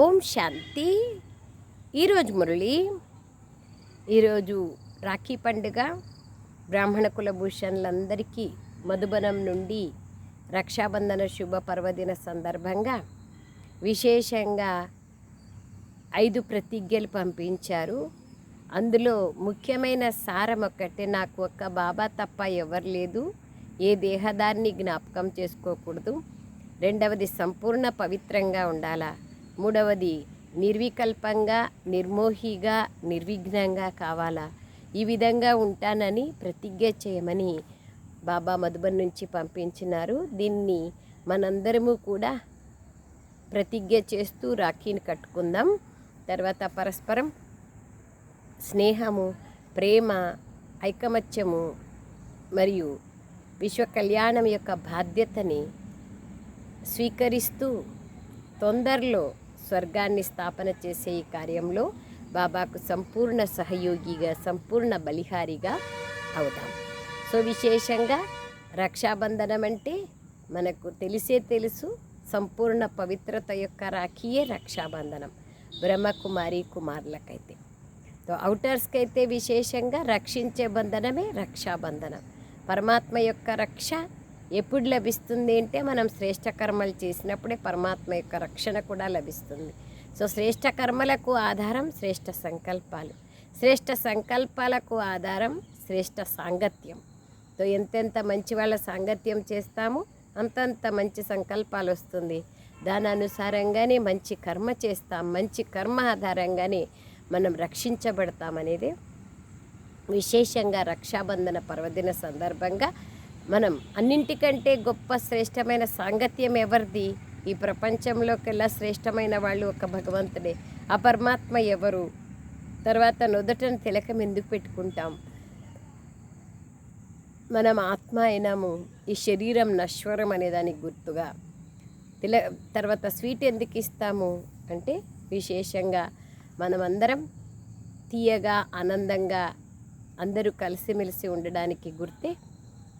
ఓం శాంతి. ఈరోజు మురళి ఈరోజు రాఖీ పండుగ. బ్రాహ్మణ కులభూషణులందరికీ మధుబనం నుండి రక్షాబంధన శుభ పర్వదిన సందర్భంగా విశేషంగా ఐదు ప్రతిజ్ఞలు పంపించారు. అందులో ముఖ్యమైన సారం ఒక్కటే నాకు ఒక్క బాబా తప్ప ఎవరు లేదు. ఏ దేహదాన్ని జ్ఞాపకం చేసుకోకూడదు. రెండవది సంపూర్ణ పవిత్రంగా ఉండాలా. మూడవది నిర్వికల్పంగా నిర్మోహిగా నిర్విఘ్నంగా కావాలా? ఈ విధంగా ఉంటానని ప్రతిజ్ఞ చేయమని బాబా మధుబన్ నుంచి పంపించినారు. దీన్ని మనందరము కూడా ప్రతిజ్ఞ చేస్తూ రాఖీని కట్టుకుందాం. తర్వాత పరస్పరం స్నేహము ప్రేమ ఐకమత్యము మరియు విశ్వ కళ్యాణం యొక్క బాధ్యతని స్వీకరిస్తూ తొందరలో స్వర్గాన్ని స్థాపన చేసే ఈ కార్యంలో బాబాకు సంపూర్ణ సహయోగిగా సంపూర్ణ బలిహారిగా అవుదాం సో విశేషంగా రక్షాబంధనం అంటే మనకు తెలిసే తెలుసు సంపూర్ణ పవిత్రత యొక్క రాఖీయే రక్షాబంధనం బ్రహ్మకుమారి కుమారులకైతే. సో అవుటర్స్కి అయితే విశేషంగా రక్షించే బంధనమే రక్షాబంధనం. పరమాత్మ యొక్క రక్ష ఎప్పుడు లభిస్తుంది అంటే మనం శ్రేష్ట కర్మలు చేసినప్పుడే పరమాత్మ యొక్క రక్షణ కూడా లభిస్తుంది. సో శ్రేష్ట కర్మలకు ఆధారం శ్రేష్ట సంకల్పాలు. శ్రేష్ట సంకల్పాలకు ఆధారం శ్రేష్ట సాంగత్యం. సో ఎంతెంత మంచి వాళ్ళ సాంగత్యం చేస్తామో అంతంత మంచి సంకల్పాలు వస్తుంది. దాని అనుసారంగానే మంచి కర్మ చేస్తాం. మంచి కర్మ ఆధారంగానే మనం రక్షించబడతామనేది విశేషంగా రక్షాబంధన పర్వదిన సందర్భంగా మనం అన్నింటికంటే గొప్ప శ్రేష్టమైన సాంగత్యం ఎవరిది? ఈ ప్రపంచంలోకెల్లా శ్రేష్టమైన వాళ్ళు ఒక భగవంతుడే? ఆ పరమాత్మ ఎవరు? తర్వాత నుదటను తిలకం ఎందుకు పెట్టుకుంటాం? మనం ఆత్మ అయినాము. ఈ శరీరం నశ్వరం అనే దానికి గుర్తుగా. తిల తర్వాత స్వీట్ ఎందుకు ఇస్తాము? అంటే విశేషంగా మనమందరం తీయగా ఆనందంగా అందరూ కలిసిమెలిసి ఉండడానికి గుర్తే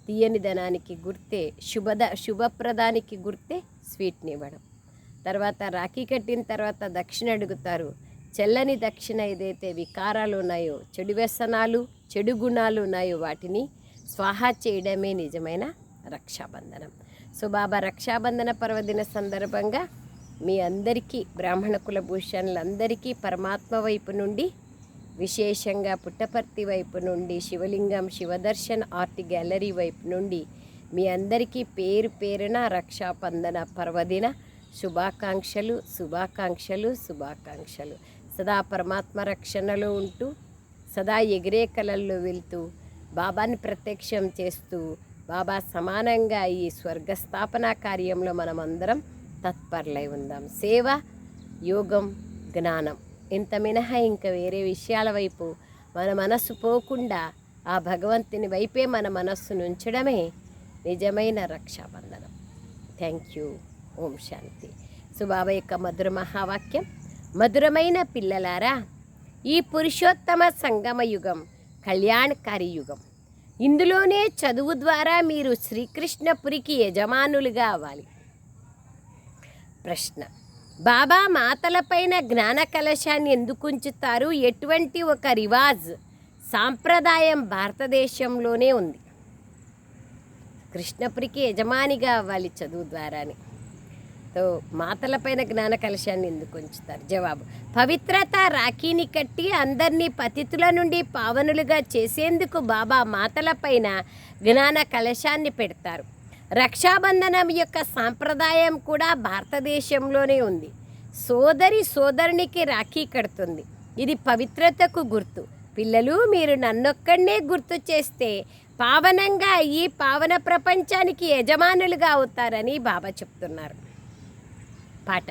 తీయనిధనానికి గుర్తే శుభద శుభప్రదానికి గుర్తే స్వీట్ని ఇవ్వడం తర్వాత రాఖీ కట్టిన తర్వాత దక్షిణ అడుగుతారు. చెల్లని దక్షిణ ఏదైతే వికారాలు ఉన్నాయో చెడు వ్యసనాలు చెడు గుణాలు ఉన్నాయో వాటిని స్వాహా చేయడమే నిజమైన రక్షాబంధనం. సో బాబా రక్షాబంధన పర్వదిన సందర్భంగా మీ అందరికీ బ్రాహ్మణ కుల భూషణులందరికీ పరమాత్మ వైపు నుండి విశేషంగా పుట్టపర్తి వైపు నుండి శివలింగం శివదర్శన్ ఆర్ట్ గ్యాలరీ వైపు నుండి మీ అందరికీ పేరు పేరున రక్షాబంధన పర్వదిన శుభాకాంక్షలు శుభాకాంక్షలు శుభాకాంక్షలు. సదా పరమాత్మ రక్షణలో ఉంటూ సదా ఎగిరే కలల్లో వెళ్తూ బాబాని ప్రత్యక్షం చేస్తూ బాబా సమానంగా ఈ స్వర్గస్థాపన కార్యంలో మనమందరం తత్పరులై ఉందాం. సేవ యోగం జ్ఞానం. ఇంత మినహా ఇంక వేరే విషయాల వైపు మన మనస్సు పోకుండా ఆ భగవంతుని వైపే మన మనస్సును ఉంచడమే నిజమైన రక్షాబంధనం. Thank you Om Shanti. So Baba యొక్క మధుర మహావాక్యం. మధురమైన పిల్లలారా ఈ పురుషోత్తమ సంగమ యుగం కళ్యాణకారి యుగం. ఇందులోనే చదువు ద్వారా మీరు శ్రీకృష్ణపురికి యజమానులుగా అవ్వాలి. ప్రశ్న. బాబా మాతలపైన జ్ఞాన కలశాన్ని ఎందుకు ఉంచుతారు? ఎటువంటి ఒక రివాజ్ సాంప్రదాయం భారతదేశంలోనే ఉంది. కృష్ణపురికి యజమానిగా అవ్వాలి చదువు ద్వారానే. సో మాతలపైన జ్ఞాన కలశాన్ని ఎందుకు ఉంచుతారు? జవాబు పవిత్రత రాఖీని కట్టి అందరినీ పతితుల నుండి పావనులుగా చేసేందుకు బాబా మాతలపైన జ్ఞాన కలశాన్ని పెడతారు. రక్షాబంధనం యొక్క సాంప్రదాయం కూడా భారతదేశంలోనే ఉంది. సోదరి సోదరునికి రాఖీ కడుతుంది. ఇది పవిత్రతకు గుర్తు. పిల్లలు మీరు నన్నొక్కడనే గుర్తు చేస్తే పావనంగా ఈ పావన ప్రపంచానికి యజమానులుగా అవుతారని బాబా చెప్తున్నారు. పాట.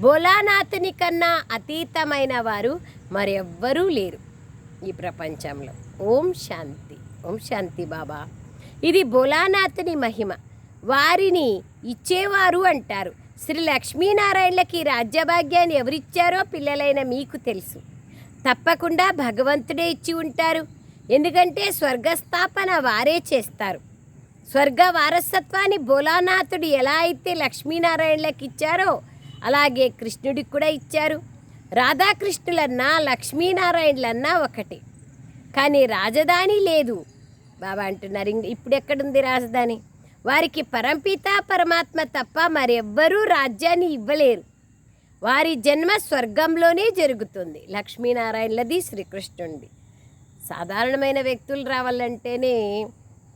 భోలానాథుని కన్నా అతీతమైన వారు మరెవ్వరూ లేరు ఈ ప్రపంచంలో. ఓం శాంతి. ఓం శాంతి బాబా. ఇది భోలానాథుని మహిమ. వారిని ఇచ్చేవారు అంటారు. శ్రీ లక్ష్మీనారాయణలకి రాజ్యభాగ్యాన్ని ఎవరిచ్చారో పిల్లలైన మీకు తెలుసు. తప్పకుండా భగవంతుడే ఇచ్చి ఉంటారు. ఎందుకంటే స్వర్గస్థాపన వారే చేస్తారు. స్వర్గ వారసత్వాన్ని భోలానాథుడు ఎలా అయితే లక్ష్మీనారాయణలకు ఇచ్చారో అలాగే కృష్ణుడికి కూడా ఇచ్చారు. రాధాకృష్ణులన్నా లక్ష్మీనారాయణులన్నా ఒకటి. కానీ రాజధాని లేదు. బాబా అంటున్నారు ఇప్పుడు ఎక్కడుంది రాజధాని? వారికి పరంపిత పరమాత్మ తప్ప మరెవ్వరూ రాజ్యాన్ని ఇవ్వలేరు. వారి జన్మ స్వర్గంలోనే జరుగుతుంది. లక్ష్మీనారాయణలది శ్రీకృష్ణుడి సాధారణమైన వ్యక్తులు రావాలంటేనే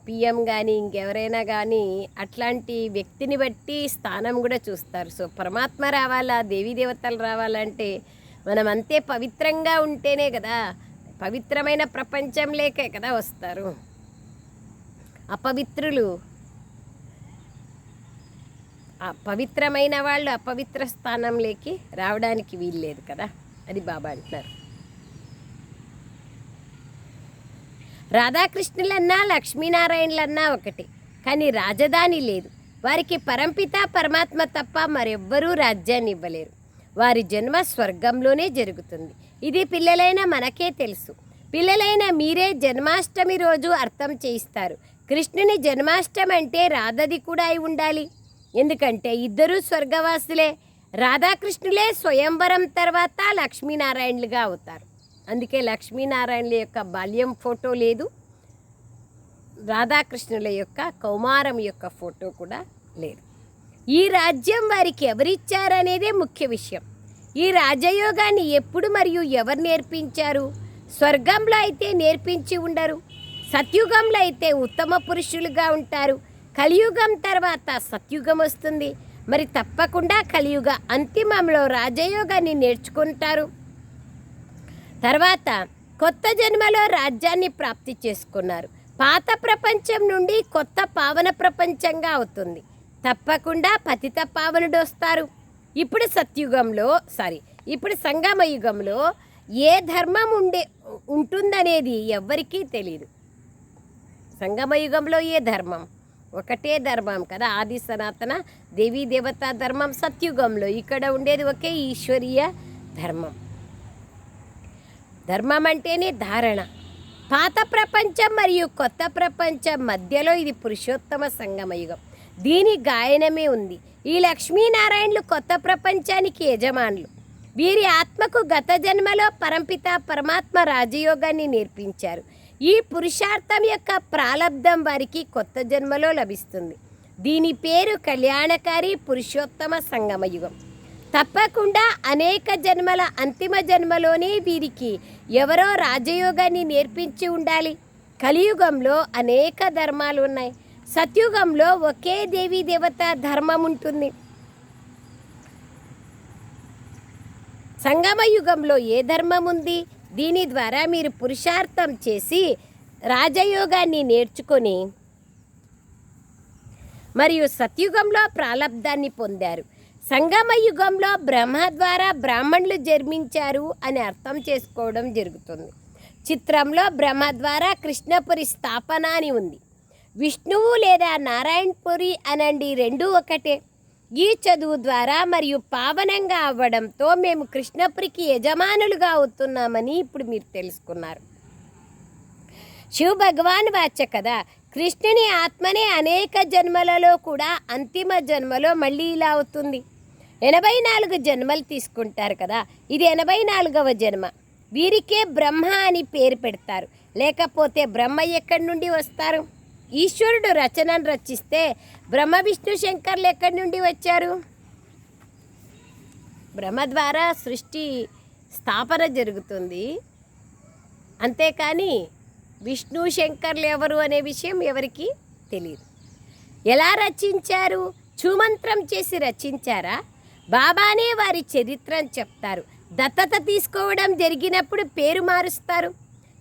పిఎం కానీ ఇంకెవరైనా కానీ అట్లాంటి వ్యక్తిని బట్టి స్థానం కూడా చూస్తారు. సో పరమాత్మ రావాలా దేవీ దేవతలు రావాలంటే మనం అంతే పవిత్రంగా ఉంటేనే కదా పవిత్రమైన ప్రపంచం లేకే కదా వస్తారు. అపవిత్రులు పవిత్రమైన వాళ్ళు అపవిత్ర స్థానంలోకి రావడానికి వీల్లేదు కదా? అది బాబా అంటున్నారు. రాధాకృష్ణులన్నా లక్ష్మీనారాయణలన్నా ఒకటి కానీ రాజధాని లేదు. వారికి పరంపిత పరమాత్మ తప్ప మరెవ్వరూ రాజ్యాన్ని ఇవ్వలేరు. వారి జన్మ స్వర్గంలోనే జరుగుతుంది. ఇది పిల్లలైన మనకే తెలుసు. పిల్లలైన మీరే జన్మాష్టమి రోజు అర్థం చేయిస్తారు. కృష్ణుని జన్మాష్టమి అంటే రాధది కూడా అయి ఉండాలి. ఎందుకంటే ఇద్దరూ స్వర్గవాసులే. రాధాకృష్ణులే స్వయంవరం తర్వాత లక్ష్మీనారాయణులుగా అవుతారు. అందుకే లక్ష్మీనారాయణుల యొక్క బాల్యం ఫోటో లేదు. రాధాకృష్ణుల యొక్క కౌమారం యొక్క ఫోటో కూడా లేదు. ఈ రాజ్యం వారికి ఎవరిచ్చారనేదే ముఖ్య విషయం. ఈ రాజయోగాన్ని ఎప్పుడు మరియు ఎవరు నేర్పించారు? స్వర్గంలో అయితే నేర్పించి ఉండరు. సత్యుగంలో అయితే ఉత్తమ పురుషులుగా ఉంటారు. కలియుగం తర్వాత సత్యుగం వస్తుంది. మరి తప్పకుండా కలియుగ అంతిమంలో రాజయోగాన్ని నేర్చుకుంటారు. తర్వాత కొత్త జన్మలో రాజ్యాన్ని ప్రాప్తి చేసుకున్నారు. పాత ప్రపంచం నుండి కొత్త పావన ప్రపంచంగా అవుతుంది. తప్పకుండా పతిత పావనుడు వస్తారు. ఇప్పుడు సత్యుగంలో సారీ ఇప్పుడు సంగమ యుగంలో ఏ ధర్మం ఉండే ఉంటుందనేది ఎవ్వరికీ తెలియదు సంగమ యుగంలో ఏ ధర్మం? ఒకటే ధర్మం కదా ఆది సనాతన దేవీ దేవతా ధర్మం సత్యుగంలో ఇక్కడ ఉండేది ఒకే ఈశ్వరీయ ధర్మం. ధర్మం అంటేనే ధారణ. పాత ప్రపంచం మరియు కొత్త ప్రపంచం మధ్యలో ఇది పురుషోత్తమ సంగమ యుగం. దీని గాయనమే ఉంది. ఈ లక్ష్మీనారాయణలు కొత్త ప్రపంచానికి యజమానులు. వీరి ఆత్మకు గత జన్మలో పరంపిత పరమాత్మ రాజయోగాన్ని నేర్పించారు. ఈ పురుషార్థం యొక్క ప్రాలబ్ధం వారికి కొత్త జన్మలో లభిస్తుంది. దీని పేరు కళ్యాణకారి పురుషోత్తమ సంగమయుగం తప్పకుండా అనేక జన్మల అంతిమ జన్మలోనే వీరికి ఎవరో రాజయోగాన్ని నేర్పించి ఉండాలి. కలియుగంలో అనేక ధర్మాలు ఉన్నాయి. సత్యుగంలో ఒకే దేవీ దేవత ధర్మం ఉంటుంది. సంగమ యుగంలో ఏ ధర్మం ఉంది? దీని ద్వారా మీరు పురుషార్థం చేసి రాజయోగాన్ని నేర్చుకొని మరియు సత్యుగంలో ప్రాలబ్ధాన్ని పొందారు. సంగమ యుగంలో బ్రహ్మ ద్వారా బ్రాహ్మణులు జన్మించారు అని అర్థం చేసుకోవడం జరుగుతుంది. చిత్రంలో బ్రహ్మ ద్వారా కృష్ణపురి స్థాపన అని ఉంది. విష్ణువు లేదా నారాయణపురి అనండి రెండూ ఒకటే. ఈ చదువు ద్వారా మరియు పావనంగా అవ్వడంతో మేము కృష్ణపురికి యజమానులుగా అవుతున్నామని ఇప్పుడు మీరు తెలుసుకున్నారు. శివ భగవాన్ వాచ కదా కృష్ణుని ఆత్మనే అనేక జన్మలలో కూడా అంతిమ జన్మలో మళ్ళీ ఇలా అవుతుంది. ఎనభై నాలుగు జన్మలు తీసుకుంటారు కదా ఇది ఎనభై నాలుగవ జన్మ. వీరికే బ్రహ్మ అని పేరు పెడతారు. లేకపోతే బ్రహ్మ ఎక్కడి నుండి వస్తారు? ఈశ్వరుడు రచనను రచిస్తే బ్రహ్మ విష్ణు శంకర్లు ఎక్కడి నుండి వచ్చారు? బ్రహ్మ ద్వారా సృష్టి స్థాపన జరుగుతుంది. అంతేకాని విష్ణు శంకర్లు ఎవరు అనే విషయం ఎవరికి తెలియదు ఎలా రచించారు? చూమంత్రం చేసి రచించారా? బాబానే వారి చరిత్రను చెప్తారు. దత్తత తీసుకోవడం జరిగినప్పుడు పేరు మారుస్తారు.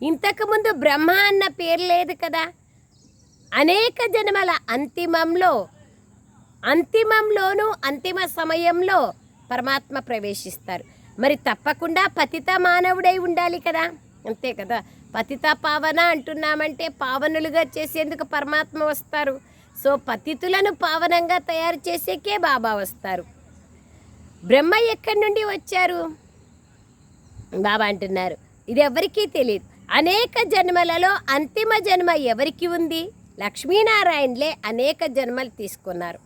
ఇంతకుముందు బ్రహ్మ అన్న పేరు లేదు కదా. అనేక జన్మల అంతిమంలో అంతిమంలోనూ అంతిమ సమయంలో పరమాత్మ ప్రవేశిస్తారు. మరి తప్పకుండా పతిత మానవుడై ఉండాలి కదా? అంతే కదా? పతిత పావన అంటున్నామంటే పావనులుగా చేసేందుకు పరమాత్మ వస్తారు. సో పతితులను పావనంగా తయారు చేసేకే బాబా వస్తారు. బ్రహ్మ ఎక్కడి నుండి వచ్చారు? బాబా అంటున్నారు. ఇది ఎవరికీ తెలియదు అనేక జన్మలలో అంతిమ జన్మ ఎవరికి ఉంది? లక్ష్మీనారాయణలే అనేక జన్మలు తీసుకున్నారు.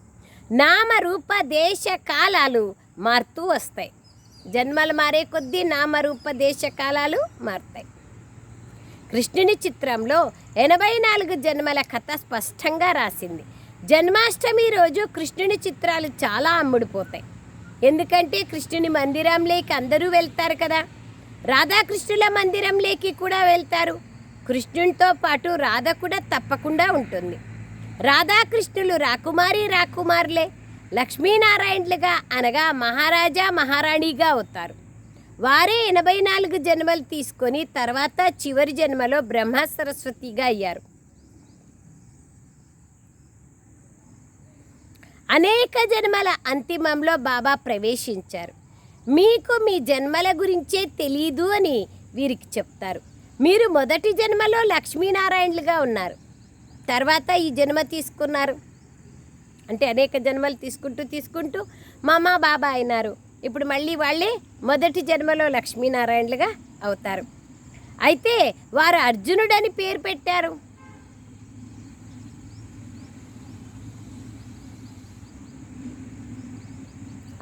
నామరూప దేశ కాలాలు మారుతూ వస్తాయి. జన్మలు మారే కొద్దీ నామరూప దేశ కాలాలు మారుతాయి. కృష్ణుని చిత్రంలో ఎనభై నాలుగు జన్మల కథ స్పష్టంగా రాసింది. జన్మాష్టమి రోజు కృష్ణుని చిత్రాలు చాలా అమ్ముడుపోతాయి. ఎందుకంటే కృష్ణుని మందిరంలోకి అందరూ వెళ్తారు కదా. రాధాకృష్ణుల మందిరంలోకి కూడా వెళ్తారు. కృష్ణునితో పాటు రాధ కూడా తప్పకుండా ఉంటుంది. రాధాకృష్ణులు రాకుమారి రాకుమారులే. లక్ష్మీనారాయణులుగా అనగా మహారాజా మహారాణిగా అవుతారు. వారే ఎనభై నాలుగు జన్మలు తీసుకొని తర్వాత చివరి జన్మలో బ్రహ్మ సరస్వతిగా అయ్యారు. అనేక జన్మల అంతిమంలో బాబా ప్రవేశించారు. మీకు మీ జన్మల గురించే తెలీదు అని వీరికి చెప్తారు. మీరు మొదటి జన్మలో లక్ష్మీనారాయణలుగా ఉన్నారు. తర్వాత ఈ జన్మ తీసుకున్నారు. అంటే అనేక జన్మలు తీసుకుంటూ తీసుకుంటూ మామ బాబా అయినారు. ఇప్పుడు మళ్ళీ వాళ్ళే మొదటి జన్మలో లక్ష్మీనారాయణలుగా అవుతారు. అయితే వారు అర్జునుడని పేరు పెట్టారు.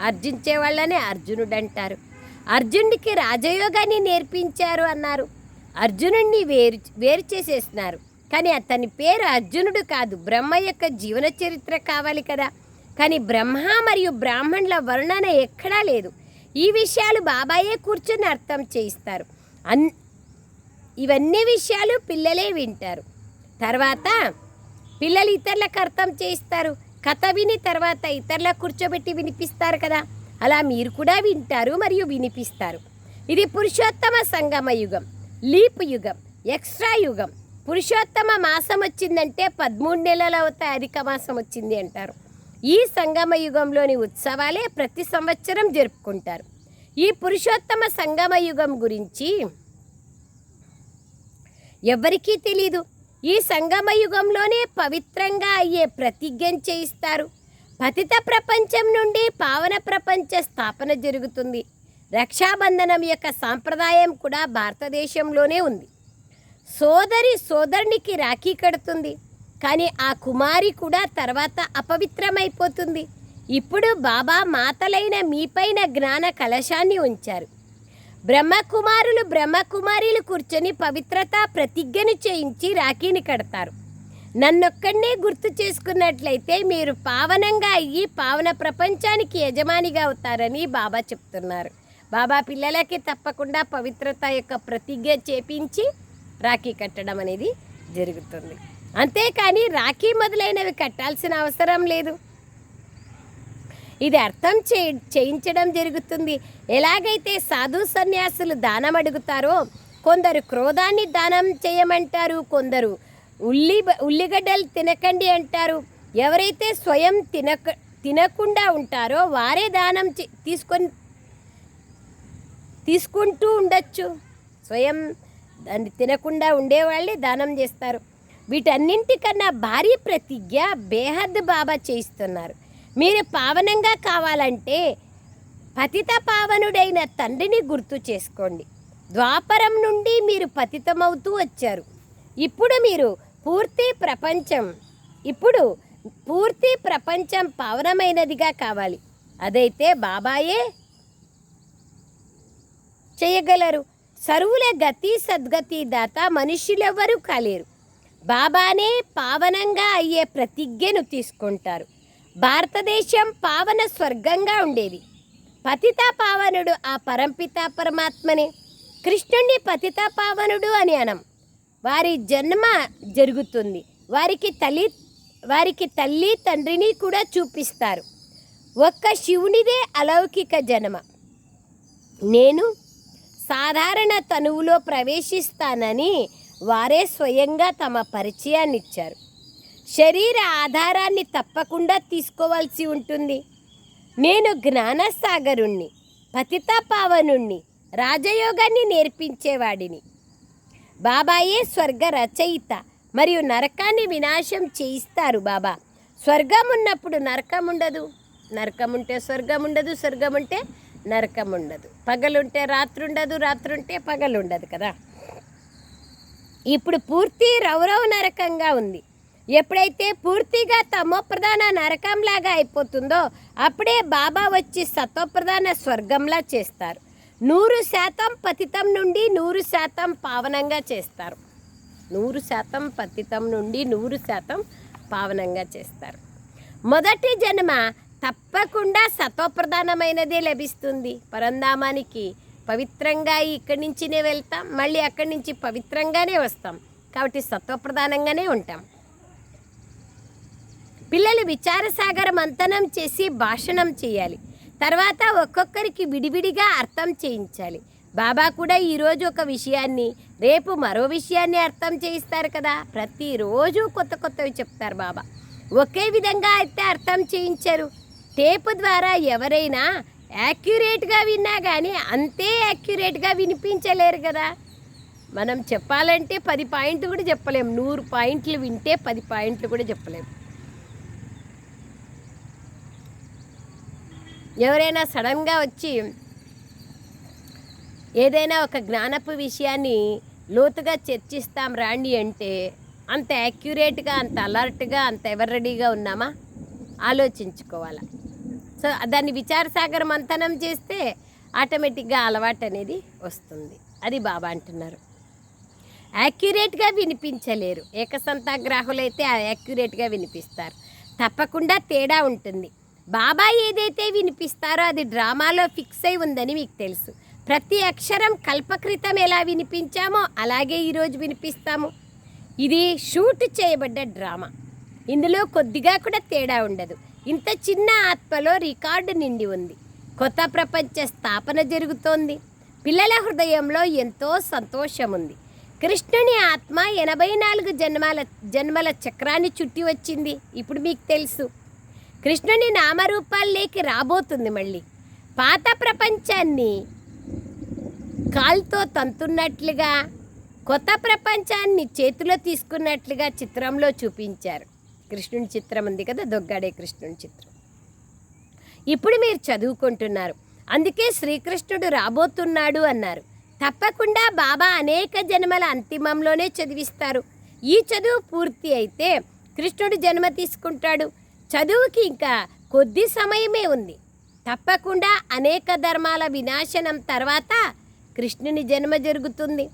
అర్జించే వాళ్ళని అర్జునుడు అంటారు అర్జునుడికి రాజయోగాన్ని నేర్పించారు అన్నారు. అర్జునుడిని వేరు వేరు చేసేస్తున్నారు. కానీ అతని పేరు అర్జునుడు కాదు. బ్రహ్మ యొక్క జీవన చరిత్ర కావాలి కదా. కానీ బ్రహ్మ మరియు బ్రాహ్మణుల వర్ణన ఎక్కడా లేదు. ఈ విషయాలు బాబాయే కూర్చొని అర్థం చేయిస్తారు. అన్ ఇవన్నీ విషయాలు పిల్లలే వింటారు. తర్వాత పిల్లలు ఇతరులకు అర్థం చేయిస్తారు. కథ విని తర్వాత ఇతరులకు కూర్చోబెట్టి వినిపిస్తారు కదా. అలా మీరు కూడా వింటారు మరియు వినిపిస్తారు. ఇది పురుషోత్తమ సంగమ యుగం లీప్ యుగం ఎక్స్ట్రా యుగం. పురుషోత్తమ మాసం వచ్చిందంటే పదమూడు నెలలు అవుతాయి అధిక మాసం వచ్చింది అంటారు. ఈ సంగమ యుగంలోని ఉత్సవాలే ప్రతి సంవత్సరం జరుపుకుంటారు. ఈ పురుషోత్తమ సంగమ యుగం గురించి ఎవరికీ తెలీదు. ఈ సంగమ యుగంలోనే పవిత్రంగా అయ్యే ప్రతిజ్ఞ చేయిస్తారు. పతిత ప్రపంచం నుండి పావన ప్రపంచ స్థాపన జరుగుతుంది. రక్షాబంధనం యొక్క సాంప్రదాయం కూడా భారతదేశంలోనే ఉంది. సోదరి సోదరునికి రాఖీ కడుతుంది. కానీ ఆ కుమారి కూడా తర్వాత అపవిత్రమైపోతుంది. ఇప్పుడు బాబా మాతలైన మీపైన జ్ఞాన కలశాన్ని ఉంచారు. బ్రహ్మకుమారులు బ్రహ్మకుమారీలు కూర్చొని పవిత్రత ప్రతిజ్ఞను చేయించి రాఖీని కడతారు. నన్నొక్కడనే గుర్తు చేసుకున్నట్లయితే మీరు పావనంగా అయ్యి పావన ప్రపంచానికి యజమానిగా అవుతారని బాబా చెప్తున్నారు. బాబా పిల్లలకి తప్పకుండా పవిత్రత యొక్క ప్రతిజ్ఞ చేపించి రాఖీ కట్టడం అనేది జరుగుతుంది. అంతేకాని రాఖీ మొదలైనవి కట్టాల్సిన అవసరం లేదు. ఇది అర్థం చే చేయించడం జరుగుతుంది. ఎలాగైతే సాధు సన్యాసులు దానం అడుగుతారో కొందరు క్రోధాన్ని దానం చేయమంటారు కొందరు ఉల్లి ఉల్లిగడ్డలు తినకండి అంటారు. ఎవరైతే స్వయం తినక తినకుండా ఉంటారో వారే దానం చే- తీసుకొని తీసుకుంటూ ఉండొచ్చు. స్వయం దాన్ని తినకుండా ఉండేవాళ్ళే దానం చేస్తారు. వీటన్నింటికన్నా భారీ ప్రతిజ్ఞ బేహద్ బాబా చేయిస్తున్నారు. మీరు పావనంగా కావాలంటే పతిత పావనుడైన తండ్రిని గుర్తు చేసుకోండి. ద్వాపరం నుండి మీరు పతితమవుతూ వచ్చారు. ఇప్పుడు మీరు పూర్తి ప్రపంచం ఇప్పుడు పూర్తి ప్రపంచం పావనమైనదిగా కావాలి. అదైతే బాబాయే చేయగలరు. సరువుల గతి సద్గతి దాత మనుష్యులెవ్వరూ కాలేరు. బాబానే పావనంగా అయ్యే ప్రతిజ్ఞను తీసుకుంటారు. భారతదేశం పావన స్వర్గంగా ఉండేది. పతిత పావనుడు ఆ పరంపిత పరమాత్మనే. కృష్ణుణ్ణి పతిత పావనుడు అని అనం. వారి జన్మ జరుగుతుంది. వారికి తల్లి వారికి తల్లి తండ్రిని కూడా చూపిస్తారు. ఒక్క శివునిదే అలౌకిక జన్మ. నేను సాధారణ తనువులో ప్రవేశిస్తానని వారే స్వయంగా తమ పరిచయాన్ని ఇచ్చారు శరీర ఆధారాన్ని తప్పకుండా తీసుకోవాల్సి ఉంటుంది. నేను జ్ఞానసాగరుణ్ణి పతిత పావనుణ్ణి రాజయోగాన్ని నేర్పించేవాడిని. బాబాయే స్వర్గ రచయిత మరియు నరకాన్ని వినాశం చేయిస్తారు బాబా. స్వర్గం ఉన్నప్పుడు నరకం ఉండదు నరకం ఉంటే స్వర్గం ఉండదు స్వర్గం ఉంటే నరకం ఉండదు పగలుంటే రాత్రి ఉండదు రాత్రి ఉంటే పగలు ఉండదు కదా. ఇప్పుడు పూర్తి రౌరవ నరకంగా ఉంది. ఎప్పుడైతే పూర్తిగా తమోప్రధాన నరకంలాగా అయిపోతుందో అప్పుడే బాబా వచ్చి సత్వప్రధాన స్వర్గంలా చేస్తారు. నూరు శాతం పతితం నుండి నూరు శాతం పావనంగా చేస్తారు. నూరు శాతం పతితం నుండి నూరు శాతం పావనంగా చేస్తారు. మొదటి జన్మ తప్పకుండా సత్వప్రధానమైనదే లభిస్తుంది. పరంధామానికి పవిత్రంగా ఇక్కడి నుంచినే వెళ్తాం మళ్ళీ అక్కడి నుంచి పవిత్రంగానే వస్తాం. కాబట్టి సత్వప్రధానంగానే ఉంటాం. పిల్లలు విచారసాగర మంతనం చేసి భాషణం చేయాలి. తర్వాత ఒక్కొక్కరికి విడివిడిగా అర్థం చేయించాలి. బాబా కూడా ఈరోజు ఒక విషయాన్ని రేపు మరో విషయాన్ని అర్థం చేయిస్తారు కదా. ప్రతిరోజు కొత్త కొత్తవి చెప్తారు బాబా. ఒకే విధంగా అయితే అర్థం చేయించరు. టేపు ద్వారా ఎవరైనా యాక్యురేట్గా విన్నా కానీ అంతే యాక్యురేట్గా వినిపించలేరు కదా. మనం చెప్పాలంటే పది పాయింట్లు కూడా చెప్పలేం. నూరు పాయింట్లు వింటే పది పాయింట్లు కూడా చెప్పలేం. ఎవరైనా సడన్గా వచ్చి ఏదైనా ఒక జ్ఞానపు విషయాన్ని లోతుగా చర్చిస్తాం రాండి అంటే అంత యాక్యురేట్గా అంత అలర్ట్గా అంత ఎవర్ రెడీగా ఉన్నామా? ఆలోచించుకోవాలి. సో దాన్ని విచారసాగర మంతనం చేస్తే ఆటోమేటిక్గా అలవాటు అనేది వస్తుంది. అది బాబా అంటున్నారు. యాక్యురేట్గా వినిపించలేరు. ఏకసంతాగ్రాహులైతే యాక్యురేట్గా వినిపిస్తారు. తప్పకుండా తేడా ఉంటుంది. బాబా ఏదైతే వినిపిస్తారో అది డ్రామాలో ఫిక్స్ అయి ఉందని మీకు తెలుసు. ప్రతి అక్షరం కల్పకృతం ఎలా వినిపించామో అలాగే ఈరోజు వినిపిస్తాము. ఇది షూట్ చేయబడ్డ డ్రామా. ఇందులో కొద్దిగా కూడా తేడా ఉండదు. ఇంత చిన్న ఆత్మలో రికార్డు నిండి ఉంది. కొత్త ప్రపంచ స్థాపన జరుగుతోంది. పిల్లల హృదయంలో ఎంతో సంతోషం ఉంది కృష్ణుని ఆత్మ ఎనభై నాలుగు జన్మాల జన్మల చక్రాన్ని చుట్టి వచ్చింది. ఇప్పుడు మీకు తెలుసు. కృష్ణుని నామరూపాల్లోకి రాబోతుంది మళ్ళీ. పాత ప్రపంచాన్ని కాల్తో తంతున్నట్లుగా కొత్త ప్రపంచాన్ని చేతిలో తీసుకున్నట్లుగా చిత్రంలో చూపించారు. కృష్ణుని చిత్రం ఉంది కదా దొగ్గాడే కృష్ణుని చిత్రం. ఇప్పుడు మీరు చదువుకుంటున్నారు. అందుకే శ్రీకృష్ణుడు రాబోతున్నాడు అన్నారు. తప్పకుండా బాబా అనేక జన్మల అంతిమంలోనే చదివిస్తారు. ఈ చదువు పూర్తి అయితే కృష్ణుడు జన్మ తీసుకుంటాడు. చదువుకి ఇంకా కొద్ది సమయమే ఉంది. తప్పకుండా అనేక ధర్మాల వినాశనం తర్వాత కృష్ణుని జన్మ జరుగుతుంది.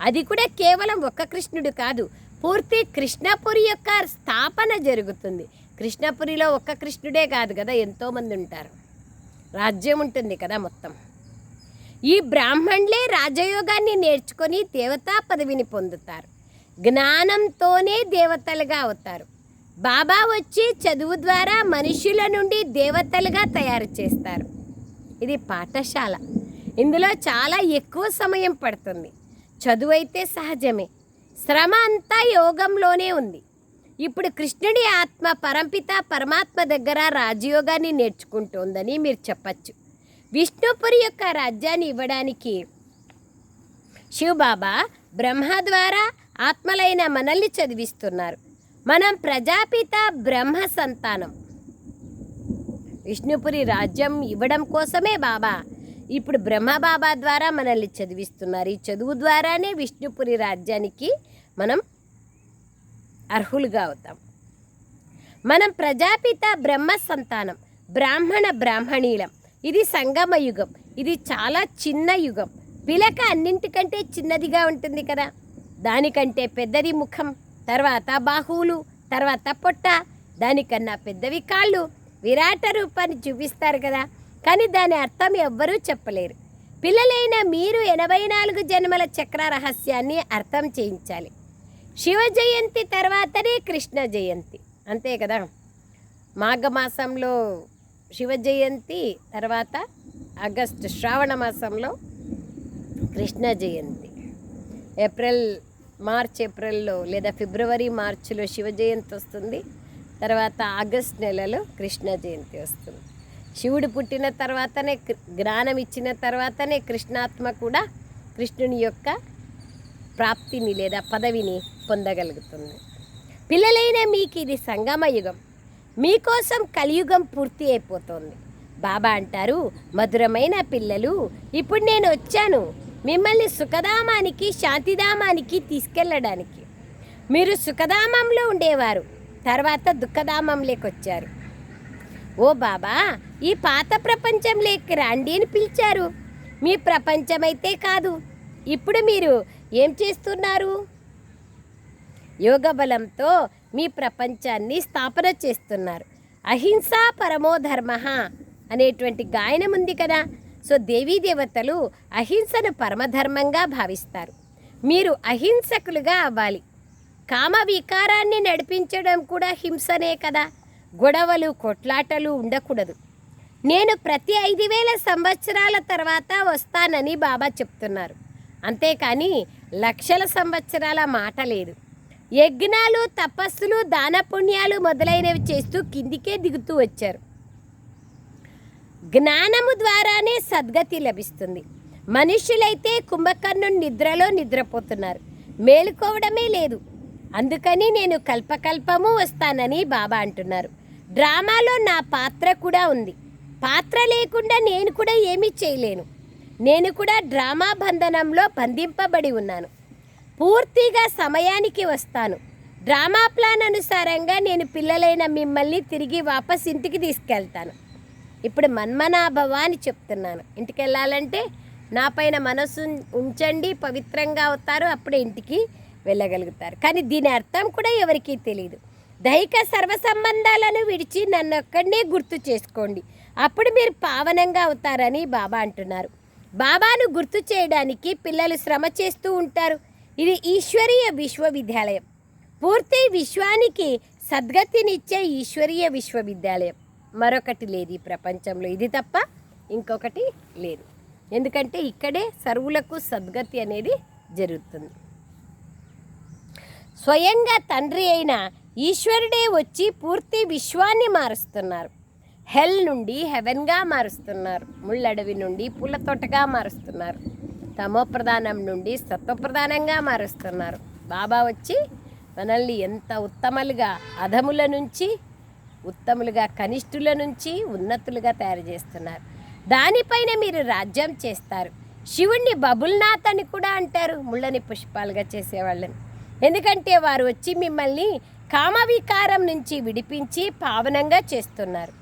అది కూడా కేవలం ఒక్క కృష్ణుడు కాదు పూర్తి కృష్ణపురి యొక్క స్థాపన జరుగుతుంది. కృష్ణపురిలో ఒక్క కృష్ణుడే కాదు కదా ఎంతోమంది ఉంటారు. రాజ్యం ఉంటుంది కదా మొత్తం. ఈ బ్రాహ్మణులే రాజయోగాన్ని నేర్చుకొని దేవతా పదవిని పొందుతారు. జ్ఞానంతోనే దేవతలుగా అవుతారు. బాబా వచ్చి చదువు ద్వారా మనుషుల నుండి దేవతలుగా తయారు చేస్తారు. ఇది పాఠశాల. ఇందులో చాలా ఎక్కువ సమయం పడుతుంది. చదువు అయితే సహజమే. శ్రమ అంతా యోగంలోనే ఉంది. ఇప్పుడు కృష్ణుడి ఆత్మ పరంపిత పరమాత్మ దగ్గర రాజయోగాన్ని నేర్చుకుంటోందని మీరు చెప్పచ్చు. విష్ణుపురి యొక్క రాజ్యాన్ని ఇవ్వడానికి శివబాబా బ్రహ్మ ద్వారా ఆత్మలైన మనల్ని చదివిస్తున్నారు. మనం ప్రజాపిత బ్రహ్మ సంతానం. విష్ణుపురి రాజ్యం ఇవ్వడం కోసమే బాబా ఇప్పుడు బ్రహ్మబాబా ద్వారా మనల్ని చదివిస్తున్నారు. ఈ చదువు ద్వారానే విష్ణుపురి రాజ్యానికి మనం అర్హులుగా అవుతాం. మనం ప్రజాపిత బ్రహ్మ సంతానం బ్రాహ్మణ బ్రాహ్మణీలం. ఇది సంగమ యుగం ఇది చాలా చిన్న యుగం. పిలక అన్నింటికంటే చిన్నదిగా ఉంటుంది కదా. దానికంటే పెద్దది ముఖం తర్వాత బాహువులు తర్వాత పొట్ట దానికన్నా పెద్దవి కాళ్ళు విరాట రూపాన్ని చూపిస్తారు కదా. కానీ దాని అర్థం ఎవ్వరూ చెప్పలేరు. పిల్లలైన మీరు ఎనభై నాలుగు జన్మల చక్ర రహస్యాన్ని అర్థం చేయించాలి. శివ జయంతి తర్వాతనే కృష్ణ జయంతి. అంతే కదా? మాఘమాసంలో శివ జయంతి తర్వాత ఆగస్టు శ్రావణ మాసంలో కృష్ణ జయంతి. ఏప్రిల్ మార్చ్ ఏప్రిల్లో లేదా ఫిబ్రవరి మార్చిలో శివ జయంతి వస్తుంది. తర్వాత ఆగస్ట్ నెలలో కృష్ణ జయంతి వస్తుంది. శివుడు పుట్టిన తర్వాతనే జ్ఞానం ఇచ్చిన తర్వాతనే కృష్ణాత్మ కూడా కృష్ణుని యొక్క ప్రాప్తిని లేదా పదవిని పొందగలుగుతుంది. పిల్లలైన మీకు ఇది సంగమ యుగం. మీకోసం కలియుగం పూర్తి అయిపోతుంది. బాబా అంటారు మధురమైన పిల్లలు ఇప్పుడు నేను వచ్చాను. మిమ్మల్ని సుఖధామానికి శాంతిధామానికి తీసుకెళ్ళడానికి మీరు సుఖధామంలో ఉండేవారు తర్వాత దుఃఖధామంలోకి వచ్చారు. ఓ బాబా ఈ పాత ప్రపంచంలోకి రండి అని పిలిచారు. మీ ప్రపంచమైతే కాదు. ఇప్పుడు మీరు ఏం చేస్తున్నారు? యోగ బలంతో మీ ప్రపంచాన్ని స్థాపన చేస్తున్నారు. అహింస పరమో ధర్మ అనేటువంటి గాయనం ఉంది కదా. సో దేవీ దేవతలు అహింసను పరమధర్మంగా భావిస్తారు. మీరు అహింసకులుగా అవ్వాలి. కామ వికారాన్ని నడిపించడం కూడా హింసనే కదా. గొడవలు కొట్లాటలు ఉండకూడదు. నేను ప్రతి ఐదు వేల సంవత్సరాల తర్వాత వస్తానని బాబా చెప్తున్నారు. అంతేకాని లక్షల సంవత్సరాల మాట లేదు. యజ్ఞాలు తపస్సులు దానపుణ్యాలు మొదలైనవి చేస్తూ కిందికే దిగుతూ వచ్చారు. జ్ఞానము ద్వారానే సద్గతి లభిస్తుంది. మనుషులైతే కుంభకర్ణు నిద్రలో నిద్రపోతున్నారు. మేలుకోవడమే లేదు. అందుకని నేను కల్పకల్పము వస్తానని బాబా అంటున్నారు. డ్రామాలో నా పాత్ర కూడా ఉంది. పాత్ర లేకుండా నేను కూడా ఏమీ చేయలేను. నేను కూడా డ్రామా బంధనంలో బంధింపబడి ఉన్నాను. పూర్తిగా సమయానికి వస్తాను. డ్రామా ప్లాన్ అనుసారంగా నేను పిల్లలైన మిమ్మల్ని తిరిగి వాపస్ ఇంటికి తీసుకెళ్తాను. ఇప్పుడు మన్మనాభవ అని చెప్తున్నాను. ఇంటికి వెళ్ళాలంటే నా పైన మనసు ఉంచండి పవిత్రంగా అవుతారు అప్పుడే ఇంటికి వెళ్ళగలుగుతారు. కానీ దీని అర్థం కూడా ఎవరికీ తెలియదు దైహిక సర్వ సంబంధాలను విడిచి నన్ను ఒక్కడనే గుర్తు చేసుకోండి. అప్పుడు మీరు పావనంగా అవుతారని బాబా అంటున్నారు. బాబాను గుర్తు చేయడానికి పిల్లలు శ్రమ చేస్తూ ఉంటారు. ఇది ఈశ్వరీయ విశ్వవిద్యాలయం. పూర్తి విశ్వానికి సద్గతినిచ్చే ఈశ్వరీయ విశ్వవిద్యాలయం. మరొకటి లేదు ఈ ప్రపంచంలో. ఇది తప్ప ఇంకొకటి లేదు. ఎందుకంటే ఇక్కడే సర్వులకు సద్గతి అనేది జరుగుతుంది. స్వయంగా తండ్రి అయిన ఈశ్వరుడే వచ్చి పూర్తి విశ్వాన్ని మారుస్తున్నారు. హెల్ నుండి హెవెన్గా మారుస్తున్నారు. ముళ్ళడవి నుండి పూల తోటగా మారుస్తున్నారు. తమో ప్రధానం నుండి సత్వప్రధానంగా మారుస్తున్నారు. బాబా వచ్చి మనల్ని ఎంత ఉత్తమలుగా అధముల నుంచి ఉత్తములుగా కనిష్ఠుల నుంచి ఉన్నతులుగా తయారు చేస్తున్నారు. దానిపైన మీరు రాజ్యం చేస్తారు. శివుణ్ణి బబుల్నాథ్ అని కూడా అంటారు ముళ్ళని పుష్పాలుగా చేసేవాళ్ళని. ఎందుకంటే వారు వచ్చి మిమ్మల్ని కామవికారం నుంచి విడిపించి పావనంగా చేస్తున్నారు.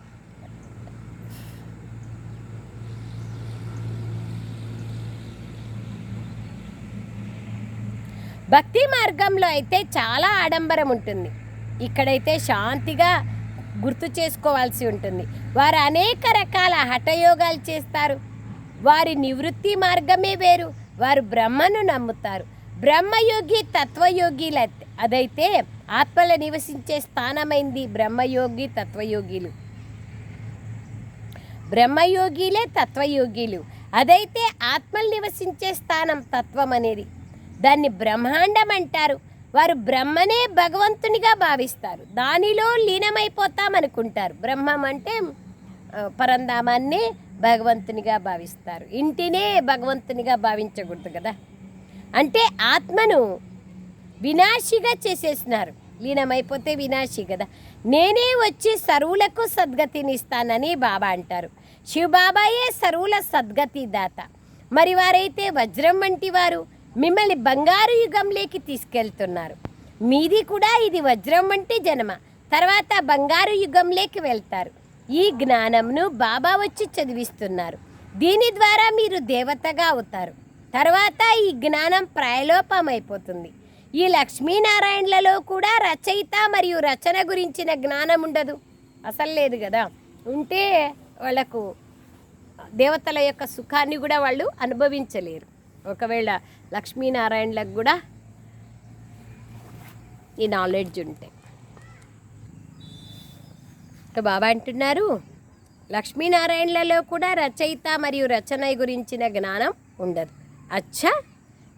భక్తి మార్గంలో అయితే చాలా ఆడంబరం ఉంటుంది. ఇక్కడైతే శాంతిగా గుర్తు చేసుకోవాల్సి ఉంటుంది. వారు అనేక రకాల హఠయోగాలు చేస్తారు. వారి నివృత్తి మార్గమే వేరు. వారు బ్రహ్మను నమ్ముతారు. బ్రహ్మయోగి తత్వయోగి అదైతే ఆత్మల నివసించే స్థానమైంది బ్రహ్మయోగి తత్వయోగిలు. బ్రహ్మయోగిలే తత్వయోగిలు. అదైతే ఆత్మలు నివసించే స్థానం తత్వం అనేది దాన్ని బ్రహ్మాండం అంటారు వారు బ్రహ్మనే భగవంతునిగా భావిస్తారు. దానిలో లీనమైపోతామనుకుంటారు. బ్రహ్మం అంటే పరంధామాన్ని భగవంతునిగా భావిస్తారు. ఇంటినే భగవంతునిగా భావించకూడదు కదా. అంటే ఆత్మను వినాశిగా చేసేసినారు. లీనమైపోతే వినాశి కదా. నేనే వచ్చి సరువులకు సద్గతిని ఇస్తానని బాబా అంటారు. శివబాబాయే సరువుల సద్గతి దాత మరి వారైతే వజ్రం వంటి వారు. మిమ్మల్ని బంగారు యుగంలోకి తీసుకెళ్తున్నారు. మీది కూడా ఇది వజ్రం వంటి జన్మ. తర్వాత బంగారు యుగంలోకి వెళ్తారు. ఈ జ్ఞానంను బాబా వచ్చి చదివిస్తున్నారు. దీని ద్వారా మీరు దేవతగా అవుతారు. తర్వాత ఈ జ్ఞానం ప్రాయలోపమైపోతుంది ఈ లక్ష్మీనారాయణలలో కూడా రచయిత మరియు రచన గురించిన జ్ఞానం ఉండదు. అసలు లేదు కదా. ఉంటే వాళ్ళకు దేవతల యొక్క సుఖాన్ని కూడా వాళ్ళు అనుభవించలేరు. ఒకవేళ లక్ష్మీనారాయణలకు కూడా ఈ నాలెడ్జ్ ఉంటే. ఇక బాబా అంటున్నారు లక్ష్మీనారాయణలలో కూడా రచయిత మరియు రచన గురించిన జ్ఞానం ఉండదు. అచ్చా!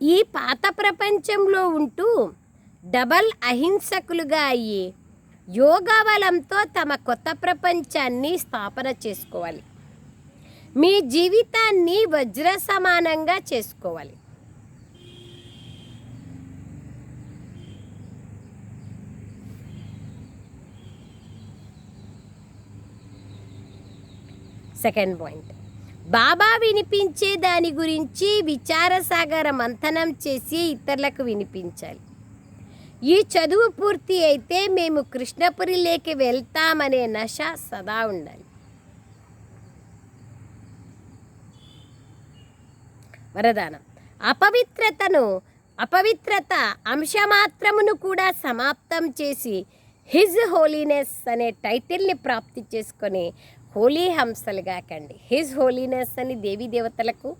ఈ పాత ప్రపంచంలో ఉంటూ డబల్ అహింసకులుగా అయ్యి యోగా బలంతో తమ కొత్త ప్రపంచాన్ని స్థాపన చేసుకోవాలి. మీ జీవితాన్ని వజ్ర సమానంగా చేసుకోవాలి. Second point. బాబా వినిపించే దాని గురించి విచారసాగర మంథనం చేసి ఇతరులకు వినిపించాలి. ఈ చదువు పూర్తి అయితే మేము కృష్ణపురిలోకి వెళ్తామనే నశ సదా ఉండాలి. వరదానం. అపవిత్రతను అపవిత్రత అంశమాత్రమును కూడా సమాప్తం చేసి హిజ్ హోలీనెస్ అనే టైటిల్ని ప్రాప్తి చేసుకొని హోలీ హంసలుగాకండి హిజ్ హోలీనెస్ అని దేవీ దేవతలకు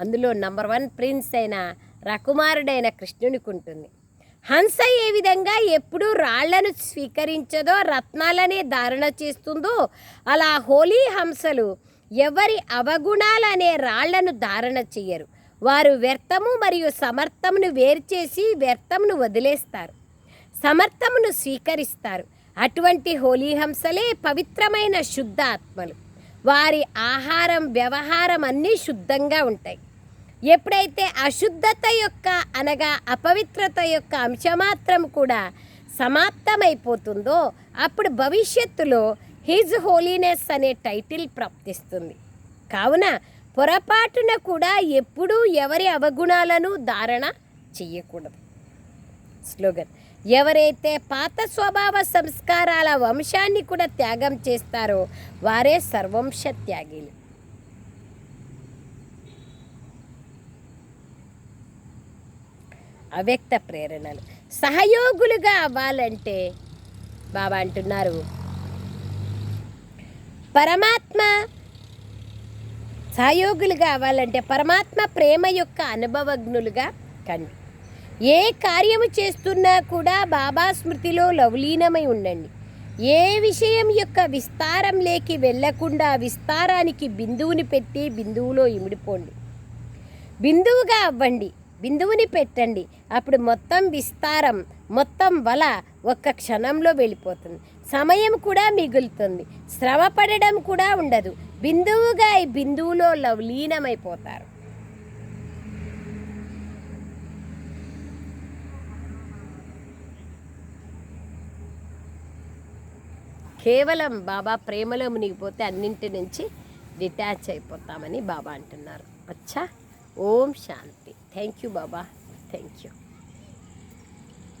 అందులో నంబర్ వన్ ప్రిన్స్ అయిన రకుమారుడైన కృష్ణునికి ఉంటుంది. హంస ఏ విధంగా ఎప్పుడు రాళ్ళను స్వీకరించదో రత్నాలనే ధారణ చేస్తుందో అలా హోలీ హంసలు ఎవరి అవగుణాలనే రాళ్ళను ధారణ చెయ్యరు. వారు వ్యర్థము మరియు సమర్థమును వేరు చేసి వ్యర్థమును వదిలేస్తారు. సమర్థమును స్వీకరిస్తారు. అటువంటి హోలీ హంసలే పవిత్రమైన శుద్ధ ఆత్మలు వారి ఆహారం వ్యవహారం అన్నీ శుద్ధంగా ఉంటాయి. ఎప్పుడైతే అశుద్ధత యొక్క అనగా అపవిత్రత యొక్క అంశమాత్రం కూడా సమాప్తమైపోతుందో అప్పుడు భవిష్యత్తులో హిజ్ హోలీనెస్ అనే టైటిల్ ప్రాప్తిస్తుంది. కావున పొరపాటున కూడా ఎప్పుడూ ఎవరి అవగుణాలను ధారణ చెయ్యకూడదు. స్లోగన్ ఎవరైతే పాత స్వభావ సంస్కారాల వంశాన్ని కూడా త్యాగం చేస్తారో వారే సర్వంశ త్యాగీలు. అవ్యక్త ప్రేరణలు. సహయోగులుగా అవ్వాలంటే బాబా అంటున్నారు పరమాత్మ సహయోగులుగా అవ్వాలంటే పరమాత్మ ప్రేమ యొక్క అనుభవజ్ఞులుగా కండి. ఏ కార్యము చేస్తున్నా కూడా బాబా స్మృతిలో లవలీనమై ఉండండి. ఏ విషయం యొక్క విస్తారం లేకి వెళ్ళకుండా విస్తారానికి బిందువుని పెట్టి బిందువులో ఇమిడిపోండి. బిందువుగా అవ్వండి బిందువుని పెట్టండి. అప్పుడు మొత్తం విస్తారం మొత్తం వల ఒక్క క్షణంలో వెళ్ళిపోతుంది. సమయం కూడా మిగులుతుంది. శ్రమ పడడం కూడా ఉండదు. బిందువుగా ఈ బిందువులో లవలీనమైపోతారు. కేవలం బాబా ప్రేమలో మునిగిపోతే అన్నింటి నుంచి డిటాచ్ అయిపోతామని బాబా అంటున్నారు. అచ్చా Om Shanti. Thank you Baba. Thank you.